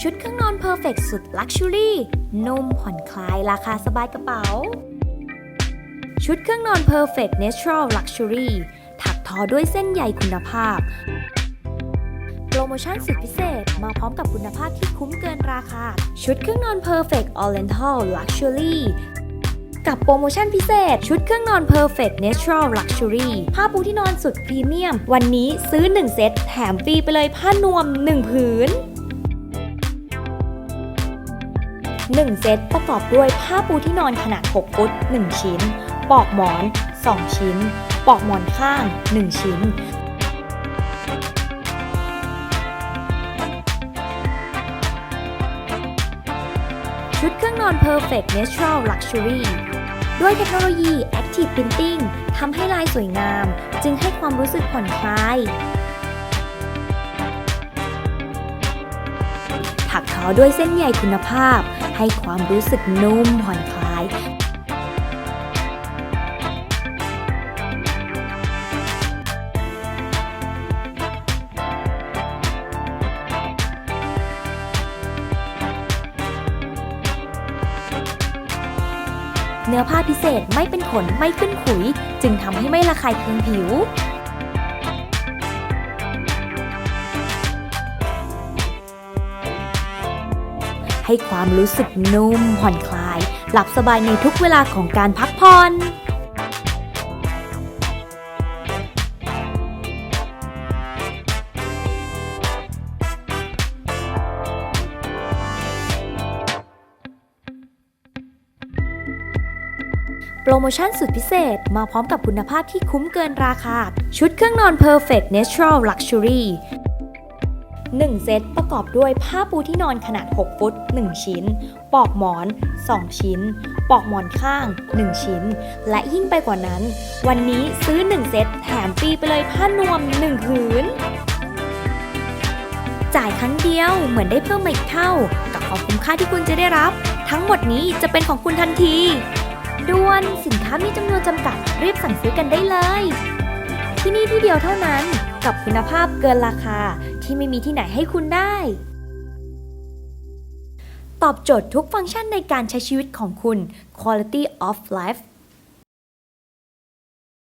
ชุดเครื่องนอน Perfect สุด Luxury นุ่มผ่อนคลายราคาสบายกระเป๋า ชุดเครื่องนอน Perfect Natural Luxury ถักทอด้วยเส้นใยคุณภาพ โปรโมชั่นสุดพิเศษมาพร้อมกับคุณภาพที่คุ้มเกินราคา ชุดเครื่องนอน Perfect Oriental Luxury กับโปรโมชั่นพิเศษ ชุดเครื่องนอน Perfect Natural Luxury ผ้าปูที่นอนสุดพรีเมียม วันนี้ซื้อ 1 เซตแถมฟรีไปเลยผ้านวม 1 ผืน 1 เซตประกอบด้วยผ้าปูที่นอนขนาด 6 ฟุต 1 ชิ้นปลอกหมอน 2 ชิ้นปลอกหมอนข้าง 1 ชิ้น ชุดเครื่องนอน Perfect Natural Luxury ด้วยเทคโนโลยี Active Printing ทำให้ลายสวยงาม จึงให้ความรู้สึกผ่อนคลาย อด้วยเส้นใยคุณภาพ ให้ความรู้สึกนุ่มผ่อนคลาย เนื้อผ้าพิเศษไม่เป็นขนไม่ขึ้นขุย จึงทำให้ไม่ระคายเคืองผิว ให้ความรู้สึกนุ่มผ่อนคลาย หลับสบายในทุกเวลาของการพักผ่อนโปรโมชั่นสุดพิเศษมาพร้อมกับคุณภาพที่คุ้มเกินราคา ชุดเครื่องนอน Perfect Natural Luxury 1 เซตประกอบด้วยผ้าปูที่นอนขนาด 6 ฟุต 1 ชิ้นปลอกหมอน 2 ชิ้นปลอกหมอนข้าง 1 ชิ้น และยิ่งไปกว่านั้น วันนี้ซื้อ 1 เซตแถมฟรีไปเลยผ้านวม 1 ผืน จ่ายครั้งเดียวเหมือนได้เพิ่มมาอีกเท่า กับความคุ้มค่าที่คุณจะได้รับ ทั้งหมดนี้จะเป็นของคุณทันทีด่วนสินค้ามีจำนวนจำกัดรีบสั่งซื้อกันได้เลย ที่นี่ที่เดียวเท่านั้นกับคุณภาพเกินราคา ที่ไม่มีที่ไหนให้คุณได้ ตอบโจทย์ทุกฟังก์ชันในการใช้ชีวิตของคุณ Quality of Life